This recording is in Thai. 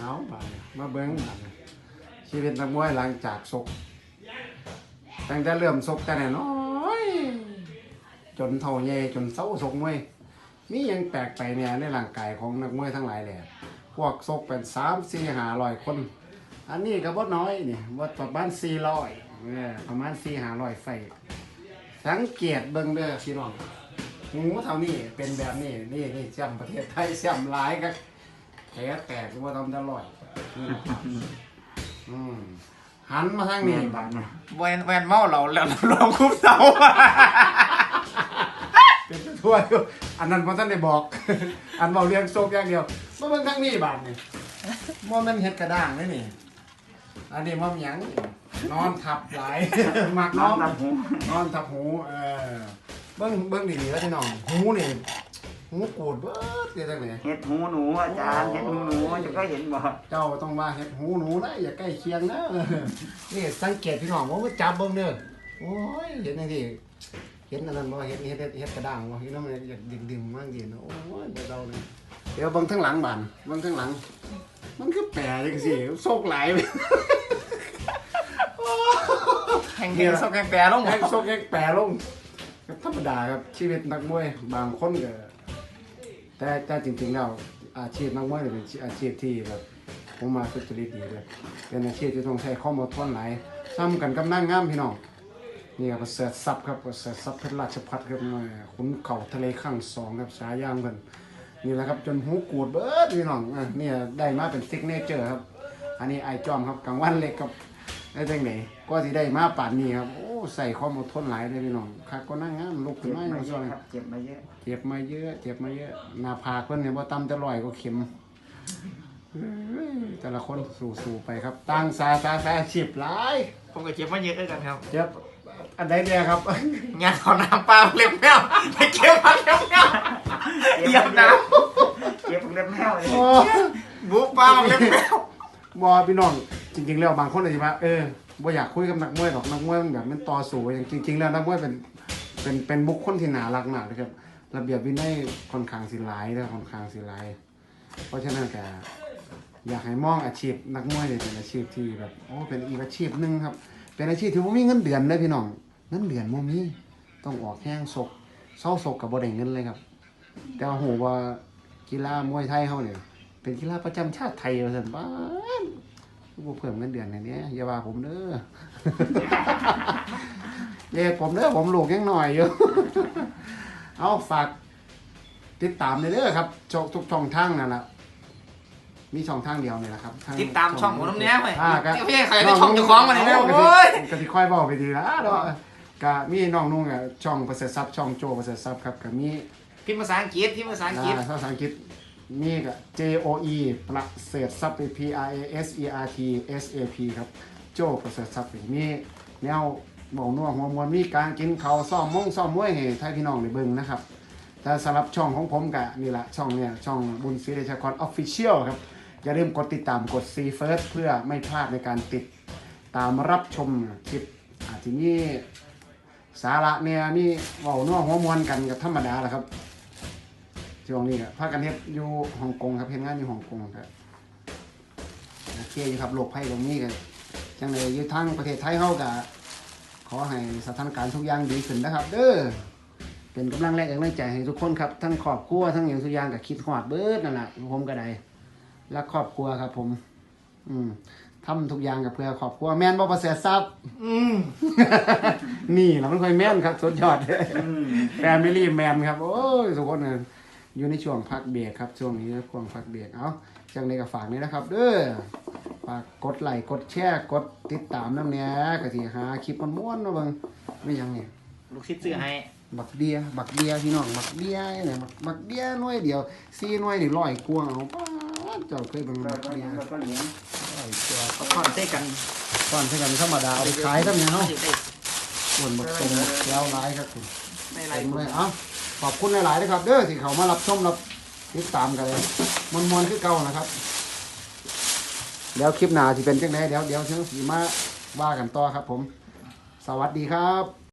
เอาบาดมาเบิ้งบาดชีวิตนักมวยหลังจากซกตั้งแต่เริ่มซกแต่น้อยจนเท่าใหญ่จนเศร้าซกมวยมียังแปลกไปเนี่ยในร่างกายของนักมวยทั้งหลายแหละพวกซกเป็นสามสี่หาร้อยคน อันนี้ก็บ่น้อยนี่บ่ประมาณสี่ร้อยประมาณสี่หาร้อยไฟสังเกตเบิ่งเด้อพี่น้องหูเท่านี้เป็นแบบนี้นี่นี่แชมป์ประเทศไทยแชมป์หลายก็ แผลแตกว่าต้องจะลอยนี่นะครับอืมหันมาทางนี้บัดนี้แวนแวนเมาเราแล้วลองคุบเสาเป็นทั่วอยู่อันนั้นพ่ท่านได้บอก อันเบาเรียงโซกอย่างเดียวมาเบิ่งทางนี้บาดนี่มอมันเฮ็ดกระด้างเลยนี่ อันนี้มอมหยังนี่นอนทับหลายมักนอนรับหูนอนทับหู เออ เบิ้งเบิ้งดีๆแล้วพี่น้อง หูนี่ หูกูดเบิดเดี๋ยวจังไหนเห็ดหูหนูอาจารย์เห็ดหูหนูจะก็เห็นบ่เจ้าต้องว่าเห็ดหูหนูนะอย่าใกล้เคียงนะนี่สังเกตพี่น้องว่ามันจับเบิ้งเด้อโอ้ยเห็นจังซี่เห็นอันนั้นบ่เห็นเห็ดเห็ดเห็ดกระด้างบ่เห็นแล้วมันอยากดึงๆมากดีนะโอ้ยเดี๋ยวเราเลยเดี๋ยวเบิ่งทั้งหลังบานเบิ่งทั้งหลัง มันคือแปรจังซี่โซกหลายไปแข่งเดียวสกแข่งแปรลงแห้งโซกแห้งแปรลงก็ธรรมดาครับชีวิตนักมวยบางคนก็ แต่แต่จริงๆแล้วอาชีพนักมวยเนี่ยเป็นอาชีพที่แบบผมมาสุจริตดีเลยเป็นอาชีพที่ต้องใช้ข้อมูลท่อนหลายซ้ำกันกับนางงามพี่น้องนี่ครับประเสริฐทรัพย์ครับประเสริฐทรัพย์เพชรราชพัฒน์ครับขุนเข่าทะเลข้างสองครับฉาย่างเพิ่นนี่แหละครับจนหูกูดเบิดพี่น้องอะเนี่ยได้มาเป็นซิกเนเจอร์ครับ อันนี้ไอจอมครับกลางวันเล็กครับ ได้จังไหนก็สิได้มาป่านนี้ครับ โอ้ใส่ความอดทนหลายเลยพี่น้องคักก็นั่งงามลุกขึ้เจ็นบมาอมาย่างเยซ้ออะนครับเจ็บมาเยอะเจ็บมาเยอะเจ็บมาเยอะหน้าผากเพิ่นเนี่ยบ่ต่ำแต่ร้อยก็เข็มเฮ้ยแต่ละคนสู้ๆไปครับตั้งสาสาสาชีพหลายผมก็เจ็บมาเยอะด้วยกันครับเจ็บอันใดเนี่ยครับ งานเอาน้ำปลาเล็บแมวไปเก็บมาเล็บแมวเหยียบน้เจ็บเล็บแมวเลยโอ้ำบูปลาเล็บแมว บอพี่น้อง จริง ๆ แล้วบางคนอาจจะว่าเออบ่อยากคุยกับนักมวยหรอกนักมวยมันแบบมันต่อสู้อย่างจริง ๆ แล้วนักมวยเป็นเป็นเป็นบุคคลที่น่ารักมากนะครับระเบียบวินัยค่อนข้างสิหลายนะค่อนข้างสิหลายเพราะฉะนั้นก็อยากให้มองอาชีพนักมวยเนี่ยเป็นอาชีพที่แบบโอ้เป็นอีกอาชีพหนึ่งครับ เป็นอาชีพที่บ่มีเงินเดือนเลยพี่น้องเงินเดือนบ่มีต้องออกแห้งศกเศร้าศกกับบ่ได้เงินเลยครับ แต่ว่าโหว่ากีฬามวยไทยเฮาเนี่ยเป็นกีฬาประจำชาติไทยว่าซั่นบ้าน บ่เพิ่มเงินเดือนให้เนี่ยอย่าว่าผมเด้อเย้ผมเด้อผมลูกยังหน่อยอยู่ เอาฝากติดตามเลยเด้อครับช่องทุกช่องทางนั่นแหละมีช่องทางเดียวนี่แหละครับทงติดตามช่องผมน้ำเนี้ยไปอ่าก็พี่ใครได้ช่องเจ้าของมาเนี่ยโอ้ยก็สิค่อยบอกไปดีละเนาะก็มีน้องนุ่งอะช่องประเสริฐทรัพย์ช่องโจประเสริฐทรัพย์ครับก็มีพิมพ์ภาษาอังกฤษพิมพ์ภาษาอังกฤษอ่าภาษาอังกฤษ มีก็ J O E ประเสริฐทรัพย์ P R A S E R T S A P ครับ โจประเสริฐทรัพย์มีแนวเบาหนัวหัวมวลมีการกินข้าวซ่อมมงซ่อมมวยให้ไทยพี่น้องได้เบิ่งนะครับ แต่สำหรับช่องของผมก็นี่แหละช่องเนี่ยช่องบุญศรีเดชกรออฟฟิเชียลครับ อย่าลืมกดติดตามกด See First เพื่อไม่พลาดในการติดตามรับชมคลิปอาจจะมีสาระเนี่ยมีเว้านัวหัวมวนกันกับธรรมดาแหละครับ ช่วงนี้ก็พากันเฮ็ดอยู่ฮ่องกงครับเฮ็ดงานอยู่ฮ่องกงครับโอเคอยู่ครับโลกภัยตรงนี้กันจังเลยอยู่ทางประเทศไทยเฮาก็ขอให้สถานการณ์ทุกอย่างดีขึ้นนะครับ เด้อเป็นกำลังแรงกำลังใจให้ทุกคนครับทั้งครอบครัวทั้งอย่างทุกอย่างกับคิดหอดเบิดนั่นแหละผมก็ได้และครอบครัวครับผม อืมทำทุกอย่างกับเพื่อครอบครัวแม่นบ่ประเสริฐทรัพย์อืมนี่เราไม่ค่อยแม่นครับสุดยอดอืมแฟมิลี่แมนครับ โอ้ยทุกคนเนี่ย อยู่ในช่วงพักเบรกครับช่วงนี้ช่วงพักเบรกเอาจังในกับฝากนี้นะครับ เด้อฝากกดไลค์กดแชร์กดติดตามน้ำเนี้ยกะสิหาคลิปมันม้วนๆเนาะเบิ่งไม่ยังเนี่ยลูกคิดซื้อให้บักเบียบักเบียพี่น้องบักเบียเนี่ยบักบักเบียหน่วยเดียวสี่หน่วยนี่ร้อยกว่าเอาป้าดเจ้าเคยเบิ่งเราบักก็เบียเราก็เลี้ยงร้อยกว่าเขาทอดเส้กันตอนเท่ากันธรรมดาเอาไปขายทำยังเนาะได้ส่วนบักตรงแล้วหลายครับคุณได้ไรเต็มเลยเอ้า ขอบคุณหลายๆนะครับ เด้อที่เขามารับชมรับติดตามกันเลยมวนๆคือเก่านะครับเดี๋ยวคลิปหน้าที่เป็นจังไดเดี๋ยวเดี๋ยวเชิงสีมาว่ากันต่อครับ ผม สวัสดีครับ